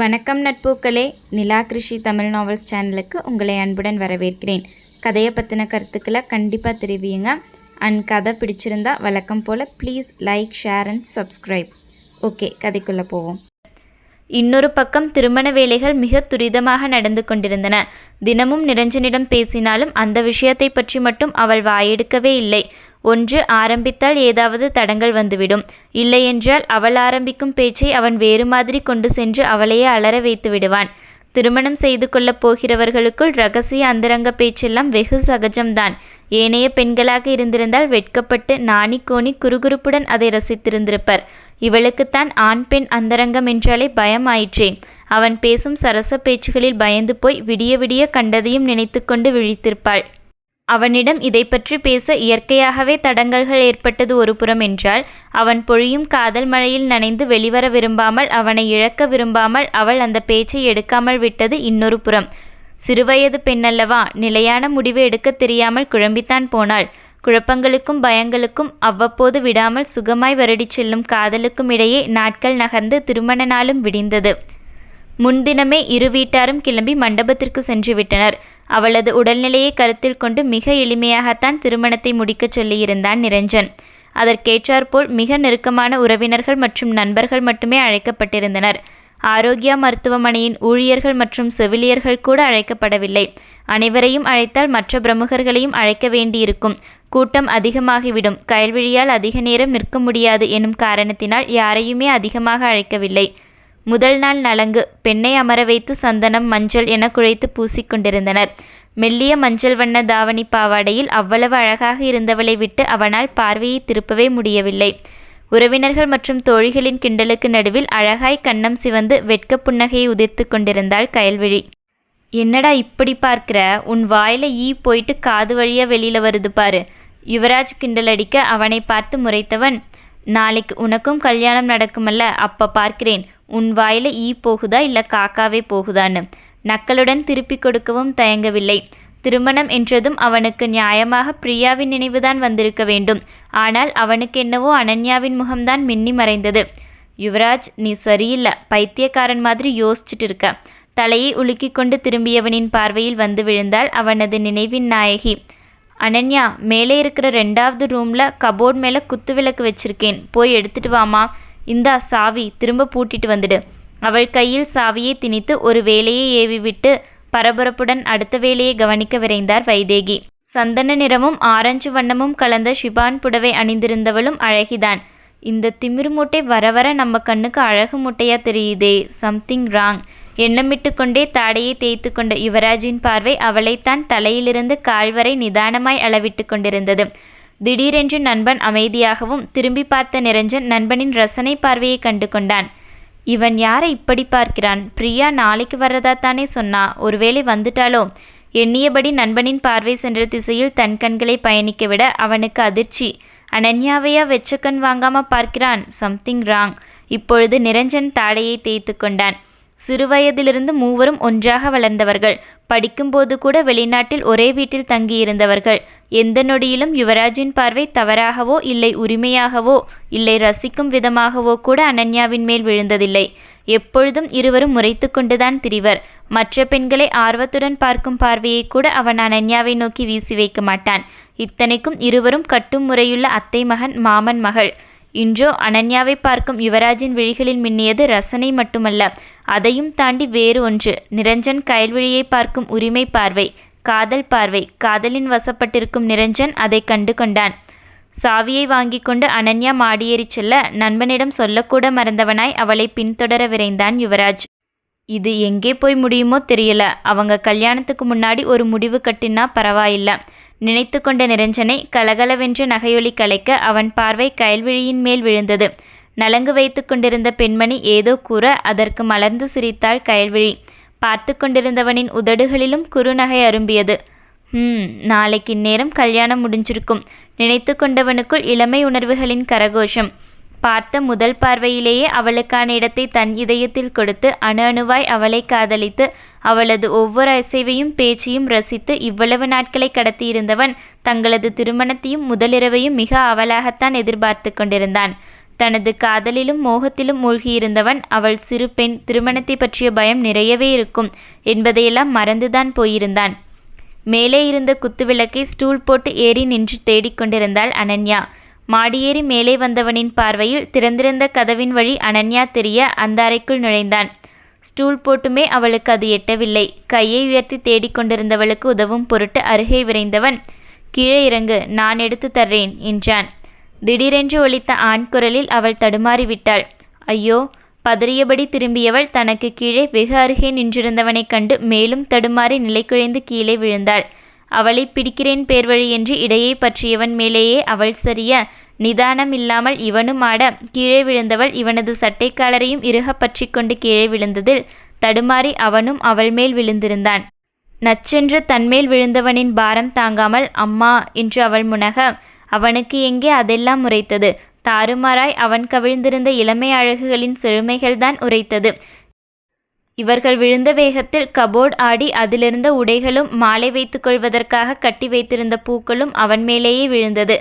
வணக்கம் நட்பூக்களே. நிலா கிருஷி தமிழ் நாவல்ஸ் சேனலுக்கு உங்களை அன்புடன் வரவேற்கிறேன். கதையை பற்றின கருத்துக்களை கண்டிப்பாக தெரிவியுங்க. அண்ட் கதை பிடிச்சிருந்தா வழக்கம் போல் please like share and subscribe okay கதைக்குள்ளே போவோம். இன்னொரு பக்கம் திருமண வேலைகள் மிக துரிதமாக நடந்து கொண்டிருந்தன. தினமும் நிரஞ்சனிடம் பேசினாலும் அந்த விஷயத்தை பற்றி மட்டும் அவள் வாயெடுக்கவே இல்லை. ஒன்று ஆரம்பித்தால் ஏதாவது தடங்கள் வந்துவிடும். இல்லையென்றால் அவள் ஆரம்பிக்கும் பேச்சை அவன் வேறு மாதிரி கொண்டு சென்று அவளையே அலற வைத்து விடுவான். திருமணம் செய்து கொள்ளப் போகிறவர்களுக்குள் ரகசிய அந்தரங்க பேச்செல்லாம் வெகு சகஜம்தான். ஏனைய பெண்களாக இருந்திருந்தால் வெட்கப்பட்டு நாணி கோணி குறுகுறுப்புடன் அதை ரசித்திருந்திருப்பர். இவளுக்குத்தான் ஆண் பெண் அந்தரங்கம் என்றாலே பயம் ஆயிற்றே. அவன் பேசும் சரச பேச்சுகளில் பயந்து போய் விடிய விடிய கண்டதையும் நினைத்துக்கொண்டு விழித்திருப்பாள். அவனிடம் இதை பற்றி பேச இயற்கையாகவே தடங்கல்கள் ஏற்பட்டது ஒரு புறம் என்றால் அவன் பொழியும் காதல் மழையில் நனைந்து வெளிவர விரும்பாமல் அவனை இழக்க விரும்பாமல் அவள் அந்த பேச்சை எடுக்காமல் விட்டது இன்னொரு புறம். சிறுவயது பெண்ணல்லவா நிலையான முடிவு எடுக்க தெரியாமல் குழம்பித்தான் போனாள். குழப்பங்களுக்கும் பயங்களுக்கும் அவ்வப்போது விடாமல் சுகமாய் வருடிச் செல்லும் காதலுக்கும் இடையே நாட்கள் நகர்ந்து திருமண நாளும் விடிந்தது. முன்தினமே இரு வீட்டாரும் கிளம்பி மண்டபத்திற்கு சென்று விட்டனர். அவளது உடல்நிலையை கருத்தில் கொண்டு மிக எளிமையாகத்தான் திருமணத்தை முடிக்கச் சொல்லியிருந்தான் நிரஞ்சன். அதற்கேற்றாற்போல் மிக நெருக்கமான உறவினர்கள் மற்றும் நண்பர்கள் மட்டுமே அழைக்கப்பட்டிருந்தனர். ஆரோக்கியா மருத்துவமனையின் ஊழியர்கள் மற்றும் செவிலியர்கள் கூட அழைக்கப்படவில்லை. அனைவரையும் அழைத்தால் மற்ற பிரமுகர்களையும் அழைக்க வேண்டியிருக்கும். கூட்டம் அதிகமாகிவிடும். கயல்விழியால் அதிக நேரம் நிற்க முடியாது எனும் காரணத்தினால் யாரையுமே அதிகமாக அழைக்கவில்லை. முதல் நாள் நலங்கு. பெண்ணை அமர வைத்து சந்தனம் மஞ்சள் என குழைத்து பூசிக்கொண்டிருந்தனர் மெல்லிய மஞ்சள் வண்ண தாவணி பாவாடையில் அவ்வளவு அழகாக இருந்தவளை விட்டு அவனால் பார்வையை திருப்பவே முடியவில்லை. உறவினர்கள் மற்றும் தோழிகளின் கிண்டலுக்கு நடுவில் அழகாய் கண்ணம் சிவந்து வெட்க புன்னகையை உதிர்த்து கொண்டிருந்தாள் கயல்விழி. என்னடா இப்படி பார்க்கிற? உன் வாயில ஈ போயிட்டு காது வழியா வெளியில வருது பாரு. யுவராஜ் கிண்டல் அடிக்க அவனை பார்த்து முறைத்தவன் நாளைக்கு உனக்கும் கல்யாணம் நடக்குமல்ல அப்ப பார்க்கிறேன். உன் வாயில ஈ போகுதா இல்ல காக்காவே போகுதான்னு? நக்களுடன் திருப்பி கொடுக்கவும் தயங்கவில்லை. திருமணம் என்றதும் அவனுக்கு நியாயமாக பிரியாவின் நினைவுதான் வந்திருக்க வேண்டும். ஆனால் அவனுக்கு என்னவோ அனன்யாவின் முகம்தான் மின்னி மறைந்தது. யுவராஜ் நீ சரியில்லை. பைத்தியக்காரன் மாதிரி யோசிச்சுட்டு இருக்க. தலையை உலுக்கிக் கொண்டு திரும்பியவனின் பார்வையில் வந்து விழுந்தாள் அவனது நினைவின் நாயகி. அனன்யா மேலே இருக்கிற ரெண்டாவது ரூம்ல கபோர்ட் மேல குத்து விளக்கு வச்சிருக்கேன். போய் எடுத்துட்டு வாமா. இந்தா சாவி திரும்ப பூட்டிட்டு வந்துடு. அவள் கையில் சாவியை திணித்து ஒரு வேலையை ஏவிவிட்டு பரபரப்புடன் அடுத்த வேலையை கவனிக்க விரைந்தார் வைதேகி. சந்தன நிறமும் ஆரஞ்சு வண்ணமும் கலந்த ஷிபான் புடவை அணிந்திருந்தவளும் அழகிதான். இந்த திமிரு மூட்டை வர வர நம்ம கண்ணுக்கு அழகு மூட்டையா தெரியுதே சம்திங் ராங். எண்ணமிட்டு கொண்டே தாடையை தேய்த்து கொண்ட யுவராஜின் பார்வை அவளைத்தான் தலையிலிருந்து கால்வரை நிதானமாய் அளவிட்டு கொண்டிருந்தது. திடீரென்று நண்பன் அமைதியாகவும் திரும்பி பார்த்த நிரஞ்சன் நண்பனின் ரசனை பார்வையை கண்டு கொண்டான் இவன் யாரை இப்படி பார்க்கிறான்? பிரியா நாளைக்கு வர்றதா தானே சொன்னா? ஒருவேளை வந்துட்டாலோ எண்ணியபடி நண்பனின் பார்வை சென்ற திசையில் தன் கண்களை பயணிக்க விட அவனுக்கு அதிர்ச்சி. அனன்யாவையா வெச்சக்கண் வாங்காம பார்க்கிறான்? Something wrong. இப்பொழுது நிரஞ்சன் தாடையை தேய்த்து கொண்டான். சிறுவயதிலிருந்து மூவரும் ஒன்றாக வளர்ந்தவர்கள். படிக்கும்போது கூட வெளிநாட்டில் ஒரே வீட்டில் தங்கியிருந்தவர்கள். எந்த நொடியிலும் யுவராஜின் பார்வை தவறாகவோ இல்லை உரிமையாகவோ இல்லை ரசிக்கும் விதமாகவோ கூட அனன்யாவின் மேல் விழுந்ததில்லை. எப்பொழுதும் இருவரும் முறைத்து கொண்டுதான் திரிவர். மற்ற பெண்களை ஆர்வத்துடன் பார்க்கும் பார்வையை கூட அவன் அனன்யாவை நோக்கி வீசி வைக்க மாட்டான். இத்தனைக்கும் இருவரும் கட்டும் முறையுள்ள அத்தை மகன் மாமன் மகள். இன்றோ அனன்யாவை பார்க்கும் யுவராஜின் விழிகளில் மின்னியது ரசனை மட்டுமல்ல அதையும் தாண்டி வேறு ஒன்று. நிரஞ்சன் கயல்விழியை பார்க்கும் உரிமை பார்வை காதல் பார்வை. காதலின் வசப்பட்டிருக்கும் நிரஞ்சன் அதை கண்டு கொண்டான். சாவியை வாங்கி கொண்டு அனன்யா மாடியேறிச் செல்ல நண்பனிடம் சொல்லக்கூட மறந்தவனாய் அவளை பின்தொடர விரைந்தான் யுவராஜ். இது எங்கே போய் முடியுமோ தெரியல. அவங்க கல்யாணத்துக்கு முன்னாடி ஒரு முடிவு கட்டினா பரவாயில்லை. நினைத்து கொண்ட நிரஞ்சனை கலகலவென்ற நகையொலி கலைக்க அவன் பார்வை கயல்விழியின் மேல் விழுந்தது. நலங்கு வைத்து கொண்டிருந்த பெண்மணி ஏதோ கூற அதற்கு மலர்ந்து சிரித்தாள் கயல்விழி. பார்த்து கொண்டிருந்தவனின் உதடுகளிலும் குறுநகை அரும்பியது. ஹம் நாளைக்கு இந்நேரம் கல்யாணம் முடிஞ்சிருக்கும். நினைத்து கொண்டவனுக்குள் இளமை உணர்வுகளின் கரகோஷம். பார்த்த முதல் பார்வையிலேயே அவளுக்கான இடத்தை தன் இதயத்தில் கொடுத்து அணு அணுவாய் அவளை காதலித்து அவளது ஒவ்வொரு அசைவையும் பேச்சையும் ரசித்து இவ்வளவு நாட்களை கடத்தியிருந்தவன் தங்களது திருமணத்தையும் முதலிரவையும் மிக அவலாகத்தான் எதிர்பார்த்து கொண்டிருந்தான். தனது காதலிலும் மோகத்திலும் மூழ்கியிருந்தவன் அவள் சிறு பெண் திருமணத்தை பற்றிய பயம் நிறையவே இருக்கும் என்பதையெல்லாம் மறந்துதான் போயிருந்தான். மேலே இருந்த குத்துவிளக்கை ஸ்டூல் போட்டு ஏறி நின்று தேடிக்கொண்டிருந்தாள் அனன்யா. மாடியேறி மேலே வந்தவனின் பார்வையில் திறந்திருந்த கதவின் வழி அனன்யா தெரிய அந்த அறைக்குள் நுழைந்தான். ஸ்டூல் போட்டுமே அவளுக்கு அது எட்டவில்லை. கையை உயர்த்தி தேடிக் கொண்டிருந்தவளுக்கு உதவும் பொருட்டு அருகே விரைந்தவன் கீழே இறங்கு நான் எடுத்து தர்றேன் என்றான். திடீரென்று ஒலித்த ஆண் குரலில் அவள் தடுமாறிவிட்டாள் ஐயோ பதறியபடி திரும்பியவள் தனக்கு கீழே வெகு அருகே நின்றிருந்தவனைக் கண்டு மேலும் தடுமாறி நிலைக்குழைந்து கீழே விழுந்தாள். அவளை பிடிக்கிறேன் பேர்வழி என்று இடையை பற்றியவன் மேலேயே அவள் சரிய நிதானம் இல்லாமல் இவனும் ஆட கீழே விழுந்தவள் இவனது சட்டைக்காலரையும் இறுகப் பற்றி கொண்டு கீழே விழுந்ததில் தடுமாறி அவனும் அவள் மேல் விழுந்திருந்தான். நச்சென்று தன்மேல் விழுந்தவனின் பாரம் தாங்காமல் அம்மா என்று அவள் முனக அவனுக்கு எங்கே அதெல்லாம் உரைத்தது? தாறுமாறாய் அவன் கவிழ்ந்திருந்த இளமை அழகுகளின் செழுமைகள்தான் உரைத்தது. இவர்கள் விழுந்த வேகத்தில் கபோர்ட் ஆடி அதிலிருந்த உடைகளும் மாலை வைத்துக் கொள்வதற்காக கட்டி வைத்திருந்த பூக்களும் அவன் மேலேயே விழுந்தது.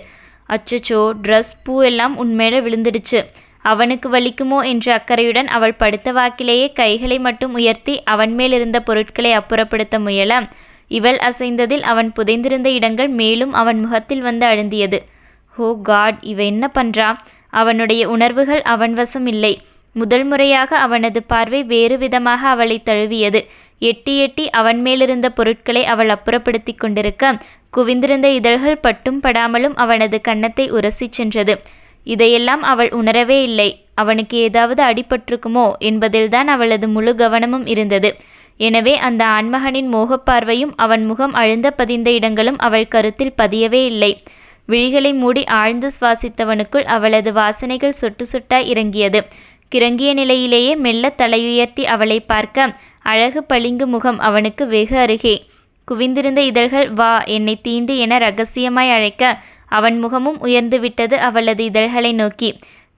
அச்சச்சோ ட்ரெஸ் பூ எல்லாம் உன்மேல விழுந்துடுச்சு. அவனுக்கு வலிக்குமோ என்ற அக்கறையுடன் அவள் படுத்த வாக்கிலேயே கைகளை மட்டும் உயர்த்தி அவன் மேல் இருந்த பொருட்களை அப்புறப்படுத்த முயல இவள் அசைந்ததில் அவன் புதைந்திருந்த இடங்கள் மேலும் அவன் முகத்தில் வந்து அழுந்தியது. ஹோ காட் இவ என்ன பண்றா அவனுடைய உணர்வுகள் அவன் வசம் இல்லை. முதல் முறையாக அவனது பார்வை வேறு விதமாக அவளை தழுவியது. எட்டி எட்டி அவன் மேலிருந்த பொருட்களை அவள் அப்புறப்படுத்தி கொண்டிருக்க குவிந்திருந்த இதழ்கள் பட்டும் படாமலும் அவனது கன்னத்தை உரசிச் சென்றது. இதையெல்லாம் அவள் உணரவே இல்லை. அவனுக்கு ஏதாவது அடிபட்டிருக்குமோ என்பதில்தான் அவளது முழு கவனமும் இருந்தது. எனவே அந்த ஆண்மகனின் மோகப்பார்வையும் அவன் முகம் அழுந்த பதிந்த இடங்களும் அவள் கருத்தில் பதியவே இல்லை. விழிகளை மூடி ஆழ்ந்து சுவாசித்தவனுக்குள் அவளது வாசனைகள் சொட்டு சொட்டாய் இறங்கியது. கிறங்கிய நிலையிலேயே மெல்ல தலையுயர்த்தி அவளை பார்க்க அழகு பளிங்கு முகம் அவனுக்கு வெகு அருகே. குவிந்திருந்த இதழ்கள் வா என்னை தீண்டு என ரகசியமாய் அழைக்க அவன் முகமும் உயர்ந்து விட்டது அவளது இதழ்களை நோக்கி.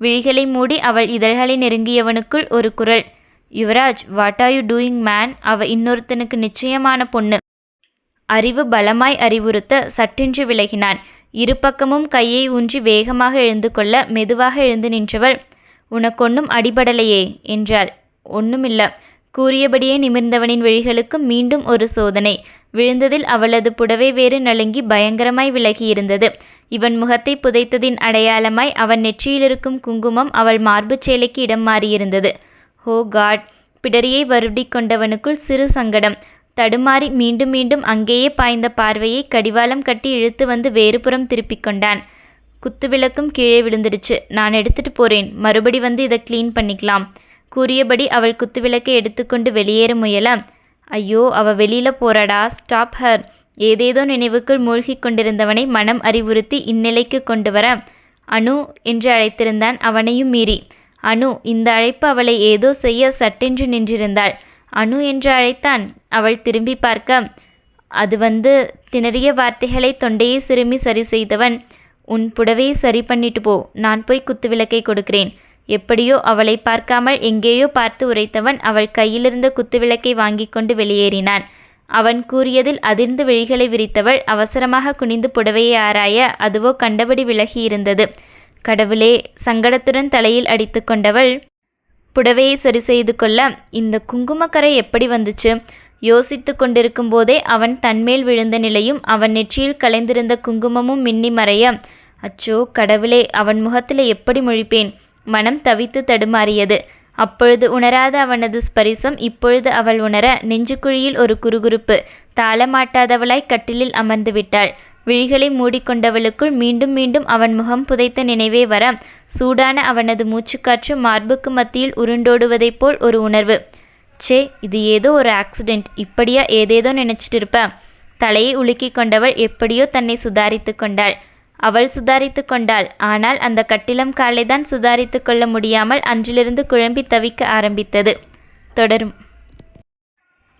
விழிகளை மூடி அவள் இதழ்களை நெருங்கியவனுக்குள் ஒரு குரல். Yuvraj what are you doing man அவ இன்னொருத்தனுக்கு நிச்சயமான பொண்ணு. அறிவு பலமாய் அறிவுறுத்த சட்டென்று விலகினான். இரு பக்கமும் கையை ஊன்றி வேகமாக எழுந்து கொள்ள மெதுவாக எழுந்து நின்றவள் உனக்கொன்னும் அடிபடலையே என்றாள். ஒண்ணுமில்ல. கூறியபடியே நிமிர்ந்தவனின் விழிகளுக்கு மீண்டும் ஒரு சோதனை. விழுந்ததில் அவளது புடவை வேறு நலுங்கி பயங்கரமாய் விலகியிருந்தது. இவன் முகத்தை புதைத்ததின் அடையாளமாய் அவன் நெற்றியிலிருக்கும் குங்குமம் அவள் மார்புச் சேலைக்கு இடம் மாறியிருந்தது. ஹோ காட்! பிடரியை வருடி கொண்டவனுக்குள் சிறு சங்கடம். தடுமாறி மீண்டும் மீண்டும் அங்கேயே பாய்ந்த பார்வையை கடிவாளம் கட்டி இழுத்து வந்து வேறுபுறம் திருப்பிக் கொண்டான். குத்துவிளக்கும் கீழே விழுந்துடுச்சு. நான் எடுத்துட்டு போறேன். மறுபடி வந்து இதை க்ளீன் பண்ணிக்கலாம். கூறியபடி அவள் குத்துவிளக்கை எடுத்துக்கொண்டு வெளியேற முயல. ஐயோ அவ வெளியில போறாடா. ஸ்டாப் ஹர் ஏதேதோ நினைவுக்குள் மூழ்கிக் கொண்டிருந்தவனை மனம் அறிவுறுத்தி இந்நிலைக்கு கொண்டு வர. அனு என்று அழைத்திருந்தான் அவனையும் மீறி. அனு இந்த அழைப்பு அவளை ஏதோ செய்ய சட்டென்று நின்றிருந்தாள். அனு என்று அழைத்தான். அவள் திரும்பி பார்க்க. அது வந்து திணறிய வார்த்தைகளை தொண்டையை சிறுமி சரி செய்தவன். உன் புடவையை சரி பண்ணிட்டு போ. நான் போய் குத்துவிளக்கை கொடுக்கிறேன். எப்படியோ அவளை பார்க்காமல் எங்கேயோ பார்த்து உரைத்தவன் அவள் கையிலிருந்த குத்துவிளக்கை வாங்கி கொண்டு வெளியேறினான். அவன் கூறியதில் அதிர்ந்து விழிகளை விரித்தவள் அவசரமாக குனிந்து புடவையை ஆராய அதுவோ கண்டபடி விலகியிருந்தது. கடவுளே சங்கடத்துடன் தலையில் அடித்து கொண்டவள் புடவையை சரி செய்து கொள்ள இந்த குங்குமக்கரை எப்படி வந்துச்சு? யோசித்து கொண்டிருக்கும் போதே அவன் தன்மேல் விழுந்த நிலையும் அவன் நெற்றியில் கலைந்திருந்த குங்குமமும் மின்னி மறைய அச்சோ கடவுளே அவன் முகத்தில் எப்படி முழிப்பேன்? மனம் தவித்து தடுமாறியது. அப்பொழுது உணராத அவனது ஸ்பரிசம் இப்பொழுது அவள் உணர நெஞ்சுக்குழியில் ஒரு குறுகுறுப்பு. தாளமாட்டாதவளாய் கட்டிலில் அமர்ந்து விட்டாள். விழிகளை மூடிக்கொண்டவளுக்குள் மீண்டும் மீண்டும் அவன் முகம் புதைத்த நினைவே வர சூடான அவனது மூச்சுக்காற்று மார்புக்கு மத்தியில் உருண்டோடுவதைப் போல் ஒரு உணர்வு. சே இது ஏதோ ஒரு ஆக்சிடெண்ட் இப்படியா ஏதேதோ நினைச்சிட்டு இருப்ப தலையை உலுக்கி கொண்டவள் எப்படியோ தன்னை சுதாரித்து கொண்டாள். அவள் சுதாரித்து கொண்டாள். ஆனால் அந்த கட்டிலம் காலைதான் சுதாரித்து கொள்ள முடியாமல் அன்றிலிருந்து குழம்பி தவிக்க ஆரம்பித்தது. தொடரும்.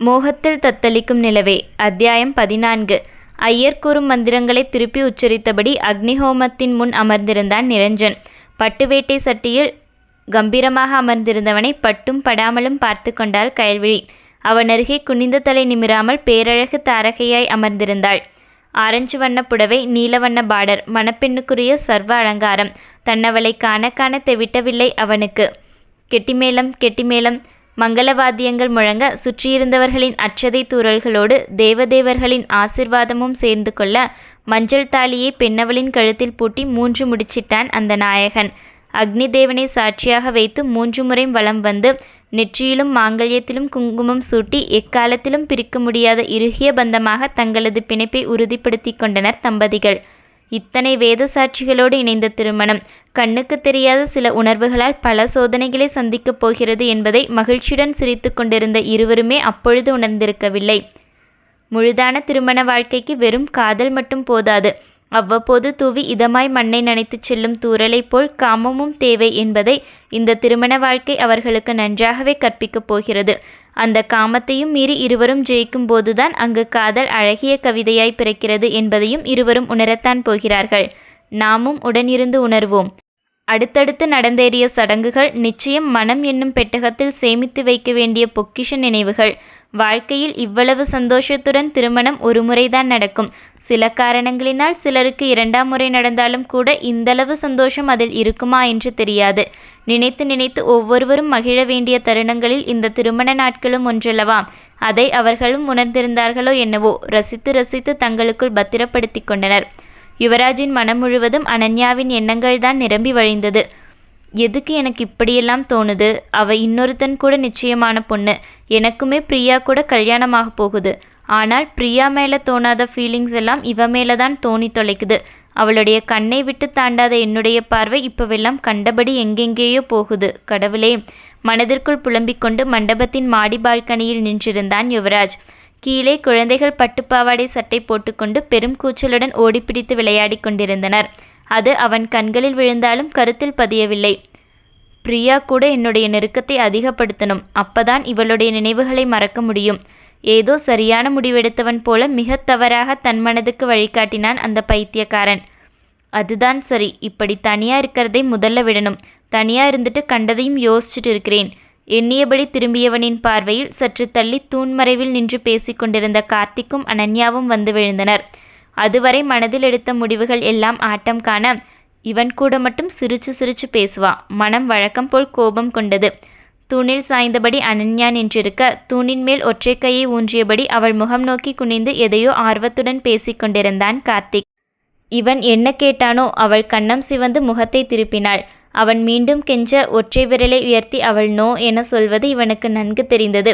மோகத்தில் தத்தளிக்கும் நிலவே அத்தியாயம் பதினான்கு. ஐயர் கூறும் மந்திரங்களை திருப்பி உச்சரித்தபடி அக்னிஹோமத்தின் முன் அமர்ந்திருந்தான் நிரஞ்சன். பட்டுவேட்டை சட்டியில் கம்பீரமாக அமர்ந்திருந்தவனை பட்டும் படாமலும் பார்த்து கொண்டாள் கயல்விழி. அவன் அருகே குனிந்த தலை நிமிராமல் பேரழகு தாரகையாய் அமர்ந்திருந்தாள். ஆரஞ்சு வண்ண புடவை நீல வண்ண பார்டர் மணப்பெண்ணுக்குரிய சர்வ அலங்காரம் தன்னவளை காண காண தெவிட்டவில்லை அவனுக்கு. கெட்டிமேளம் கெட்டிமேளம் மங்களவாத்தியங்கள் முழங்க சுற்றியிருந்தவர்களின் அச்சதை தூறல்களோடு தேவதேவர்களின் ஆசிர்வாதமும் சேர்ந்து கொள்ள மஞ்சள் தாலியை பெண்ணவளின் கழுத்தில் பூட்டி மூன்று முடிச்சிட்டான் அந்த நாயகன். அக்னி தேவனை சாட்சியாக வைத்து மூன்று முறை வலம் வந்து நெற்றியிலும் மாங்கல்யத்திலும் குங்குமம் சூட்டி எக்காலத்திலும் பிரிக்க முடியாத இறுகிய பந்தமாக தங்களது பிணைப்பை உறுதிப்படுத்தி கொண்டனர் தம்பதிகள். இத்தனை வேத சாட்சிகளோடு இணைந்த திருமணம் கண்ணுக்கு தெரியாத சில உணர்வுகளால் பல சோதனைகளை சந்திக்கப் போகிறது என்பதை மகிழ்ச்சியுடன் சிரித்து கொண்டிருந்த இருவருமே அப்பொழுது உணர்ந்திருக்கவில்லை. முழுதான திருமண வாழ்க்கைக்கு வெறும் காதல் மட்டும் போதாது. அவ்வப்போது தூவி இதமாய் மண்ணை நனைத்துச் செல்லும் தூறலைப் போல் காமமும் தேவை என்பதை இந்த திருமண வாழ்க்கை அவர்களுக்கு நன்றாகவே கற்பிக்கப் போகிறது. அந்த காமத்தையும் மீறி இருவரும் ஜெயிக்கும் போதுதான் அங்கு காதல் அழகிய கவிதையாய் பிறக்கிறது என்பதையும் இருவரும் உணரத்தான் போகிறார்கள். நாமும் உடனிருந்து உணர்வோம். அடுத்தடுத்து நடந்தேறிய சடங்குகள் நிச்சயம் மனம் என்னும் பெட்டகத்தில் சேமித்து வைக்க வேண்டிய பொக்கிஷ நினைவுகள். வாழ்க்கையில் இவ்வளவு சந்தோஷத்துடன் திருமணம் ஒரு முறைதான் நடக்கும். சில காரணங்களினால் சிலருக்கு இரண்டாம் முறை நடந்தாலும் கூட இந்தளவு சந்தோஷம் அதில் இருக்குமா என்று தெரியாது. நினைத்து நினைத்து ஒவ்வொருவரும் மகிழ வேண்டிய தருணங்களில் இந்த திருமண நாட்களும் ஒன்றல்லவா? அதை அவர்களும் உணர்ந்திருந்தார்களோ என்னவோ? ரசித்து ரசித்து தங்களுக்குள் பத்திரப்படுத்தி கொண்டனர். யுவராஜின் மனம் முழுவதும் அனன்யாவின் எண்ணங்கள்தான் நிரம்பி வழிந்தது. எதுக்கு எனக்கு இப்படியெல்லாம் தோணுது? அவ இன்னொருத்தன் கூட நிச்சயமான பொண்ணு. எனக்குமே பிரியா கூட கல்யாணமாக போகுது. ஆனால் பிரியா மேலே தோணாத ஃபீலிங்ஸ் எல்லாம் இவ மேலே தான் தோணி தொலைக்குது. அவளுடைய கண்ணை விட்டு தாண்டாத என்னுடைய பார்வை இப்பவெல்லாம் கண்டபடி எங்கெங்கேயோ போகுது. கடவுளே. மனதிற்குள் புலம்பிக் கொண்டு மண்டபத்தின் மாடி பால்கனியில் நின்றிருந்தான் யுவராஜ். கீழே குழந்தைகள் பட்டுப்பாவாடை சட்டை போட்டுக்கொண்டு பெரும் கூச்சலுடன் ஓடிப்பிடித்து விளையாடிக் கொண்டிருந்தனர். அது அவன் கண்களில் விழுந்தாலும் கருத்தில் பதியவில்லை. பிரியா கூட என்னுடைய நெருக்கத்தை அதிகப்படுத்தணும். அப்பதான் இவளுடைய நினைவுகளை மறக்க முடியும். ஏதோ சரியான முடிவெடுத்தவன் போல மிக தவறாக தன் மனதுக்கு வழிகாட்டினான் அந்த பைத்தியக்காரன். அதுதான் சரி இப்படி தனியா இருக்கிறதை முதல்ல விடணும். தனியா இருந்துட்டு கண்டதையும் யோசிச்சுட்டு இருக்கிறேன். எண்ணியபடி திரும்பியவனின் பார்வையில் சற்று தள்ளி தூண்மறைவில் நின்று பேசிக்கொண்டிருந்த கார்த்திக்கும் அனன்யாவும் வந்து விழுந்தனர். அதுவரை மனதில் எடுத்த முடிவுகள் எல்லாம் ஆட்டம் காண இவன் கூட மட்டும் சிரிச்சு சிரிச்சு பேசுவா. மனம் வழக்கம் போல் கோபம் கொண்டது. தூணில் சாய்ந்தபடி அனன்யா நின்றிருக்க தூணின் மேல் ஒற்றை கையை ஊன்றியபடி அவள் முகம் நோக்கி குனிந்து எதையோ ஆர்வத்துடன் பேசிக் கொண்டிருந்தான் கார்த்திக். இவன் என்ன கேட்டானோ அவள் கண்ணம் சிவந்து முகத்தை திருப்பினாள். அவன் மீண்டும் கெஞ்ச ஒற்றை விரலை உயர்த்தி அவள் நோ என சொல்வது இவனுக்கு நன்கு தெரிந்தது.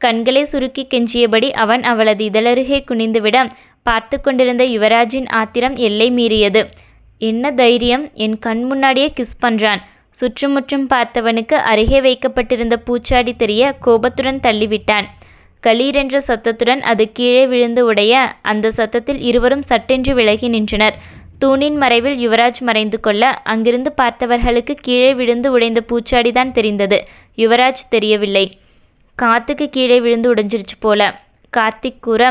கண்களை சுருக்கி கெஞ்சியபடி அவன் அவளது இதழருகே குனிந்துவிட பார்த்து கொண்டிருந்த யுவராஜின் ஆத்திரம் எல்லை மீறியது. என்ன தைரியம்? என் கண் முன்னாடியே கிஸ் பண்றான். சுற்றுமுற்றும் பார்த்தவனுக்கு அருகே வைக்கப்பட்டிருந்த பூச்சாடி தெரிய கோபத்துடன் தள்ளிவிட்டான். கலீரென்ற சத்தத்துடன் அது கீழே விழுந்து உடைய அந்த சத்தத்தில் இருவரும் சட்டென்று விலகி நின்றனர். தூணின் மறைவில் யுவராஜ் மறைந்து கொள்ள அங்கிருந்து பார்த்தவர்களுக்கு கீழே விழுந்து உடைந்த பூச்சாடிதான் தெரிந்தது. யுவராஜ் தெரியவில்லை. காத்துக்கு கீழே விழுந்து உடைஞ்சிருச்சு போல. கார்த்திக் கூற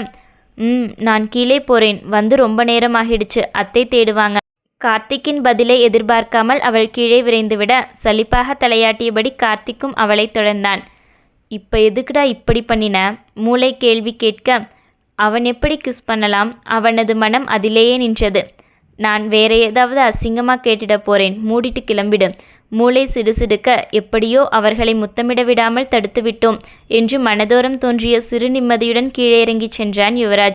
ம் நான் கீழே போறேன். வந்து ரொம்ப நேரமாகிடுச்சு. அத்தை தேடுவாங்க. கார்த்திக்கின் பதிலை எதிர்பார்க்காமல் அவள் கீழே விரைந்துவிட சலிப்பாக தலையாட்டியபடி கார்த்திக்கும் அவளை தொடர்ந்தான். இப்ப எதுக்குடா இப்படி பண்ணின மூளை கேள்வி கேட்க அவன் எப்படி கிஸ் பண்ணலாம்? அவனது மனம் அதிலேயே நின்றது. நான் வேற ஏதாவது அசிங்கமா கேட்டுட போறேன். மூடிட்டு கிளம்பிடு மூளை சிடுசிடுக்க எப்படியோ அவர்களை முத்தமிட விடாமல் தடுத்துவிட்டோம் என்று மனதோரம் தோன்றிய சிறு நிம்மதியுடன் கீழே இறங்கிச் சென்றான் யுவராஜ்.